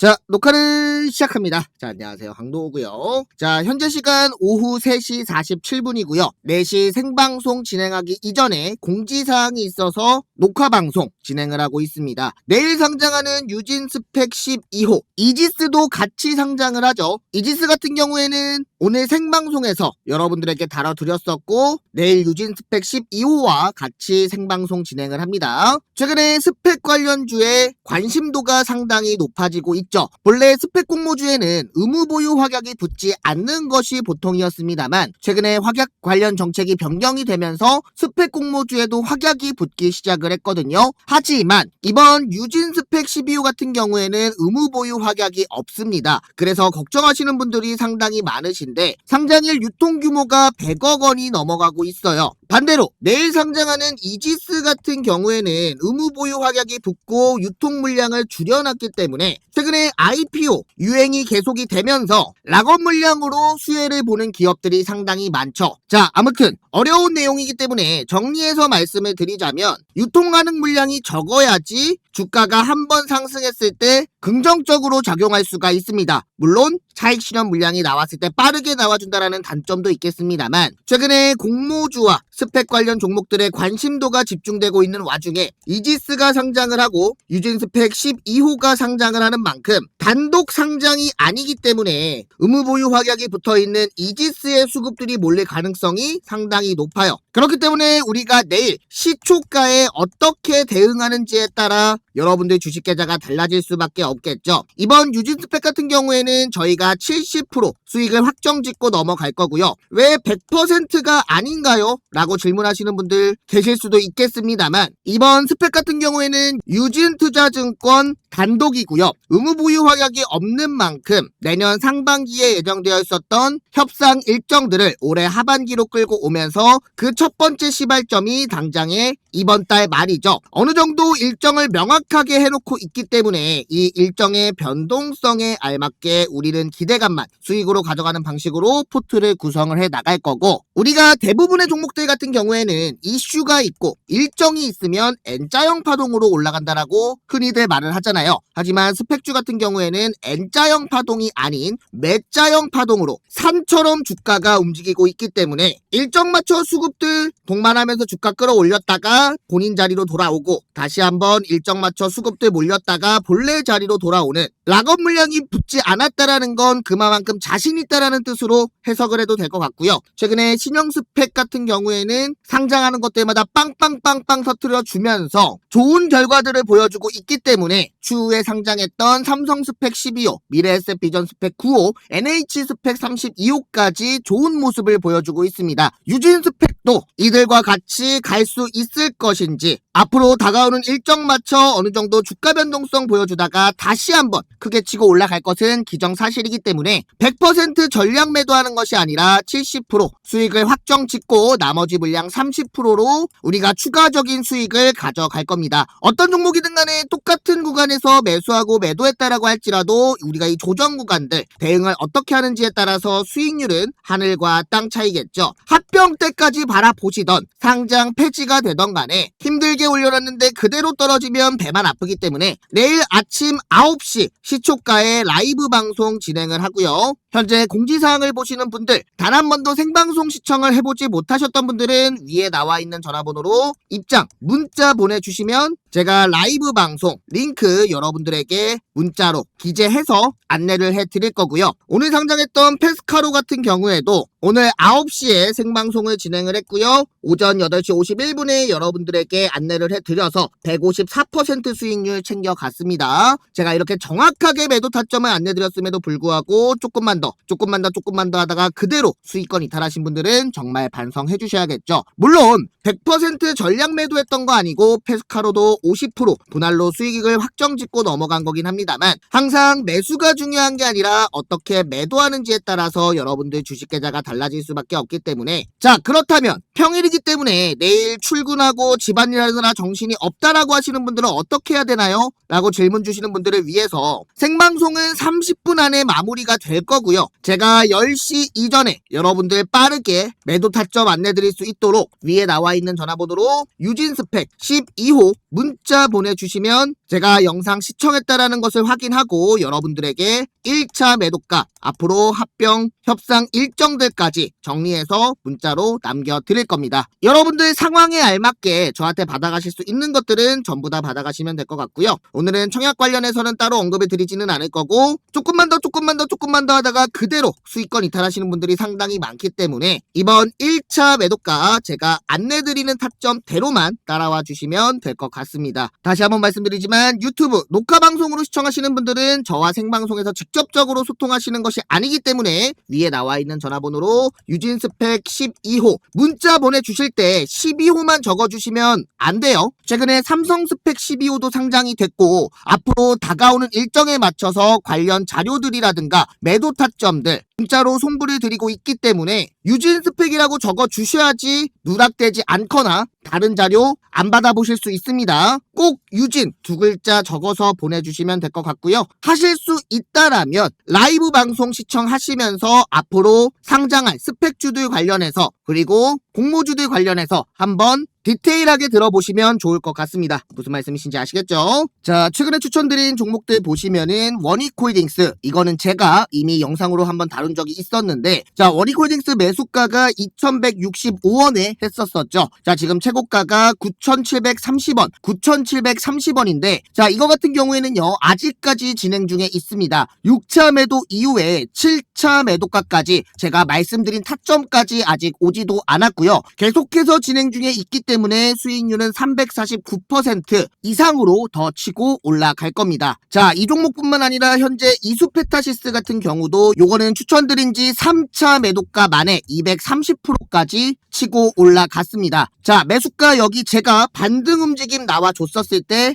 자, 녹화를 시작합니다. 자, 안녕하세요. 강도우고요. 자, 현재 시간 오후 3시 47분이고요. 4시 생방송 진행하기 이전에 공지사항이 있어서 녹화방송 진행을 하고 있습니다. 내일 상장하는 유진 스펙 12호, 이지스도 같이 상장을 하죠. 이지스 같은 경우에는 오늘 생방송에서 여러분들에게 다뤄드렸었고, 내일 유진 스펙 12호와 같이 생방송 진행을 합니다. 최근에 스펙 관련주에 관심도가 상당히 높아지고 있 죠. 본래 스펙 공모주에는 의무 보유 확약이 붙지 않는 것이 보통이었습니다만 최근에 확약 관련 정책이 변경이 되면서 스펙 공모주에도 확약이 붙기 시작을 했거든요. 하지만 이번 유진 스펙 12호 같은 경우에는 의무 보유 확약이 없습니다. 그래서 걱정하시는 분들이 상당히 많으신데 상장일 유통 규모가 100억 원이 넘어가고 있어요. 반대로 내일 상장하는 이지스 같은 경우에는 의무 보유 확약이 붙고 유통 물량을 줄여놨기 때문에 최근에 IPO 유행이 계속이 되면서 락업 물량으로 수혜를 보는 기업들이 상당히 많죠. 자, 아무튼 어려운 내용이기 때문에 정리해서 말씀을 드리자면 유통 가능 물량이 적어야지 주가가 한 번 상승했을 때 긍정적으로 작용할 수가 있습니다. 물론 차익 실현 물량이 나왔을 때 빠르게 나와준다라는 단점도 있겠습니다만 최근에 공모주와 스펙 관련 종목들의 관심도가 집중되고 있는 와중에 이지스가 상장을 하고 유진 스펙 12호가 상장을 하는 만큼 단독 상장이 아니기 때문에 의무 보유 확약이 붙어 있는 이지스의 수급들이 몰릴 가능성이 상당히 높아요. 그렇기 때문에 우리가 내일 시초가에 어떻게 대응하는지에 따라 여러분들 주식 계좌가 달라질 수밖에 없겠죠. 이번 유진 스펙 같은 경우에는 저희가 70% 수익을 확정 짓고 넘어갈 거고요. 왜 100%가 아닌가요? 라고 질문하시는 분들 계실 수도 있겠습니다만 이번 스펙 같은 경우에는 유진 투자증권 단독이고요. 의무 보유 확약이 없는 만큼 내년 상반기에 예정되어 있었던 협상 일정들을 올해 하반기로 끌고 오면서 그첫 번째 시발점이 당장에 이번 달 말이죠. 어느 정도 일정을 명확하게 해놓고 있기 때문에 이 일정의 변동성에 알맞게 우리는 기대감만 수익으로 가져가는 방식으로 포트를 구성을 해 나갈 거고 우리가 대부분의 종목들 같은 경우에는 이슈가 있고 일정이 있으면 N자형 파동으로 올라간다라고 흔히들 말을 하잖아요. 하지만 스펙주 같은 경우에는 N자형 파동이 아닌 매자형 파동으로 산처럼 주가가 움직이고 있기 때문에 일정 맞춰 수급들 동반하면서 주가 끌어올렸다가 본인 자리로 돌아오고 다시 한번 일정 맞춰 수급들 몰렸다가 본래 자리로 돌아오는 락업 물량이 붙지 않았다라는 건 그만큼 자신 있다라는 뜻으로 해석을 해도 될 것 같고요. 최근에 신형 스펙 같은 경우에는 상장하는 것들마다 빵빵빵빵 터트려 주면서 좋은 결과들을 보여주고 있기 때문에 추후에 상장했던 삼성 스펙 12호, 미래에셋 비전 스펙 9호, NH 스펙 32호까지 좋은 모습을 보여주고 있습니다. 유진 스펙도 이들과 같이 갈 수 있을 것인지 앞으로 다가오는 일정 맞춰 어느 정도 주가 변동성 보여주다가 다시 한번 크게 치고 올라갈 것은 기정사실이기 때문에 100% 전량 매도하는 것이 아니라 70% 수익을 확정 짓고 나머지 물량 30%로 우리가 추가적인 수익을 가져갈 겁니다. 어떤 종목이든 간에 똑같은 구간에서 매수하고 매도했다라고 할지라도 우리가 이 조정 구간들 대응을 어떻게 하는지에 따라서 수익률은 하늘과 땅 차이겠죠. 합병 때까지 바라 보시던 상장 폐지가 되던 간에 힘들게 올려놨는데 그대로 떨어지면 배만 아프기 때문에 내일 아침 9시 시초가에 라이브 방송 진행을 하고요. 현재 공지사항을 보시는 분들 단 한 번도 생방송 시청을 해보지 못하셨던 분들은 위에 나와 있는 전화번호로 입장 문자 보내주시면 제가 라이브 방송 링크 여러분들에게 문자로 기재해서 안내를 해드릴 거고요. 오늘 상장했던 페스카로 같은 경우에도 오늘 9시에 생방송을 진행을 했고요. 오전 8시 51분에 여러분들에게 안내를 해드려서 154% 수익률 챙겨갔습니다. 제가 이렇게 정확하게 매도 타점을 안내드렸음에도 불구하고 조금만 더, 조금만 더, 조금만 더 하다가 그대로 수익권 이탈하신 분들은 정말 반성해 주셔야겠죠. 물론 100% 전량 매도했던 거 아니고 페스카로도 50% 분할로 수익을 확정 짓고 넘어간 거긴 합니다만 항상 매수가 중요한 게 아니라 어떻게 매도하는지에 따라서 여러분들 주식 계좌가 달라질 수밖에 없기 때문에 자 그렇다면 평일이기 때문에 내일 출근하고 집안일 하느라 정신이 없다라고 하시는 분들은 어떻게 해야 되나요? 라고 질문 주시는 분들을 위해서 생방송은 30분 안에 마무리가 될 거 고요. 제가 10시 이전에 여러분들 빠르게 매도 타점 안내 드릴 수 있도록 위에 나와 있는 전화번호로 유진 스펙 12호 문자 보내주시면 제가 영상 시청했다라는 것을 확인하고 여러분들에게 1차 매도가 앞으로 합병 협상 일정들까지 정리해서 문자로 남겨드릴 겁니다. 여러분들 상황에 알맞게 저한테 받아가실 수 있는 것들은 전부 다 받아가시면 될 것 같고요. 오늘은 청약 관련해서는 따로 언급을 드리지는 않을 거고 조금만 더 조금만 더 조금만 더 하다가 그대로 수익권 이탈하시는 분들이 상당히 많기 때문에 이번 1차 매도가 제가 안내드리는 타점대로만 따라와 주시면 될 것 같습니다. 다시 한번 말씀드리지만 유튜브 녹화 방송으로 시청하시는 분들은 저와 생방송에서 직접적으로 소통하시는 것이 아니기 때문에 위에 나와 있는 전화번호로 유진 스펙 12호 문자 보내주실 때 12호만 적어주시면 안 돼요. 최근에 삼성 스펙 12호도 상장이 됐고 앞으로 다가오는 일정에 맞춰서 관련 자료들이라든가 매도 타점들 문자로 송부를 드리고 있기 때문에 유진 스펙이라고 적어 주셔야지 누락되지 않거나 다른 자료 안 받아보실 수 있습니다. 꼭 유진 두 글자 적어서 보내주시면 될 것 같고요. 하실 수 있다라면 라이브 방송 시청하시면서 앞으로 상장할 스펙주들 관련해서 그리고 공모주들 관련해서 한번 디테일하게 들어보시면 좋을 것 같습니다. 무슨 말씀이신지 아시겠죠? 자, 최근에 추천드린 종목들 보시면은 원익홀딩스 이거는 제가 이미 영상으로 한번 다룬 적이 있었는데 자, 원익홀딩스 매수가가 2,165원에 했었었죠. 자, 지금 최고가가 9,730원, 9,730원인데 자, 이거 같은 경우에는요. 아직까지 진행 중에 있습니다. 6차 매도 이후에 7차 매도가까지 제가 말씀드린 타점까지 아직 오지 도 않았고요. 계속해서 진행 중에 있기 때문에 수익률은 349% 이상으로 더 치고 올라갈 겁니다. 자, 이 종목뿐만 아니라 현재 이수페타시스 같은 경우도 요거는 추천드린 지 3차 매도가 만에 230%까지 치고 올라갔습니다. 자, 매수가 여기 제가 반등 움직임 나와 줬었을 때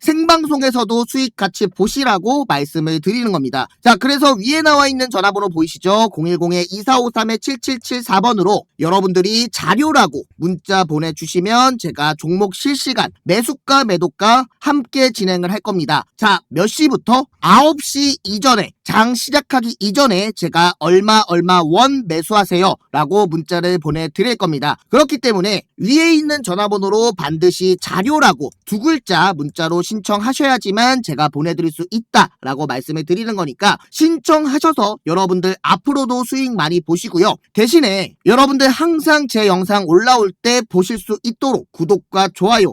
생방송에서도 수익 같이 보시라고 말씀을 드리는 겁니다. 자, 그래서 위에 나와 있는 전화번호 보이시죠? 010-2453-7774번으로 여러분들이 자료라고 문자 보내주시면 제가 종목 실시간 매수가 매도가 함께 진행을 할 겁니다. 자, 몇 시부터? 9시 이전에 장 시작하기 이전에 제가 얼마 얼마 원 매수하세요 라고 문자를 보내드릴 겁니다. 그렇기 때문에 위에 있는 전화번호로 반드시 자료라고 두 글자 문자로 신청하셔야지만 제가 보내드릴 수 있다 라고 말씀을 드리는 거니까 신청하셔서 여러분들 앞으로도 수익 많이 보시고요. 대신에 여러분들 항상 제 영상 올라올 때 보실 수 있도록 구독과 좋아요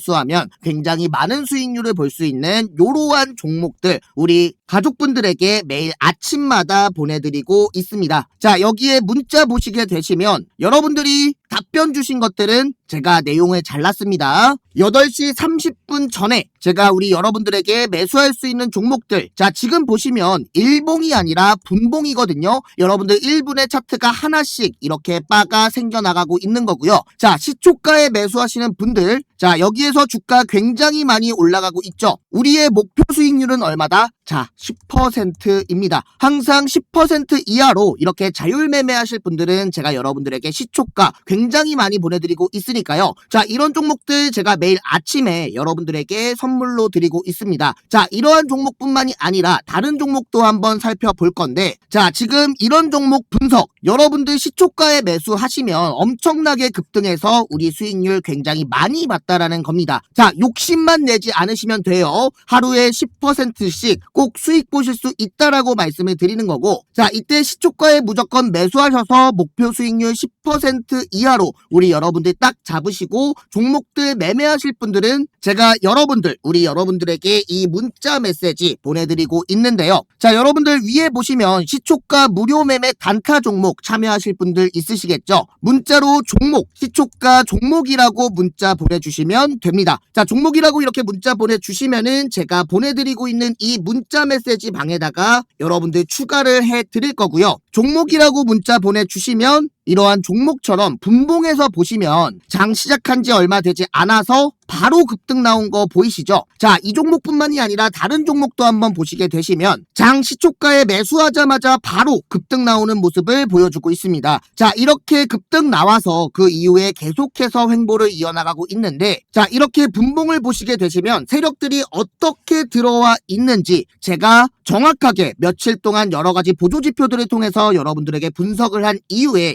수하면 굉장히 많은 수익률을 볼 수 있는 이러한 종목들 우리 가족분들에게 매일 아침마다 보내드리고 있습니다. 자, 여기에 문자 보시게 되시면 여러분들이 답변 주신 것들은 제가 내용을 잘랐습니다. 8시 30분 전에 제가 우리 여러분들에게 매수할 수 있는 종목들. 자, 지금 보시면 일봉이 아니라 분봉이거든요. 여러분들 1분의 차트가 하나씩 이렇게 바가 생겨나가고 있는 거고요. 자, 시초가에 매수하시는 분들. 자, 여기에서 주가 굉장히 많이 올라가고 있죠. 우리의 목표 수익률은 얼마다? 자, 10%입니다. 항상 10% 이하로 이렇게 자율 매매하실 분들은 제가 여러분들에게 시초가 굉장히 많이 보내드리고 있으니까요. 자, 이런 종목들 제가 매일 아침에 여러분들에게 선물로 드리고 있습니다. 자, 이러한 종목뿐만이 아니라 다른 종목도 한번 살펴볼 건데, 자, 지금 이런 종목 분석, 여러분들 시초가에 매수하시면 엄청나게 급등해서 우리 수익률 굉장히 많이 봤다라는 겁니다. 자, 욕심만 내지 않으시면 돼요. 하루에 10%씩 꼭 수익 보실 수 있다라고 말씀을 드리는 거고, 자, 이때 시초가에 무조건 매수하셔서 목표 수익률 10% 이하로 우리 여러분들 딱 잡으시고 종목들 매매하실 분들은 제가 여러분들, 우리 여러분들에게 이 문자 메시지 보내드리고 있는데요. 자, 여러분들 위에 보시면 시초가 무료 매매 단타 종목 참여하실 분들 있으시겠죠? 문자로 종목, 시초가 종목이라고 문자 보내주시면 됩니다. 자, 종목이라고 이렇게 문자 보내주시면은 제가 보내드리고 있는 이 문자 메시지 방에다가 여러분들 추가를 해 드릴 거고요. 종목이라고 문자 보내주시면 이러한 종목처럼 분봉에서 보시면 장 시작한 지 얼마 되지 않아서 바로 급등 나온 거 보이시죠? 자, 이 종목뿐만이 아니라 다른 종목도 한번 보시게 되시면 장 시초가에 매수하자마자 바로 급등 나오는 모습을 보여주고 있습니다. 자, 이렇게 급등 나와서 그 이후에 계속해서 횡보를 이어나가고 있는데 자, 이렇게 분봉을 보시게 되시면 세력들이 어떻게 들어와 있는지 제가 정확하게 며칠 동안 여러 가지 보조 지표들을 통해서 여러분들에게 분석을 한 이후에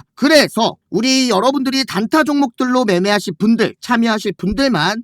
그래서 우리 여러분들이 단타 종목들로 매매하실 분들, 참여하실 분들만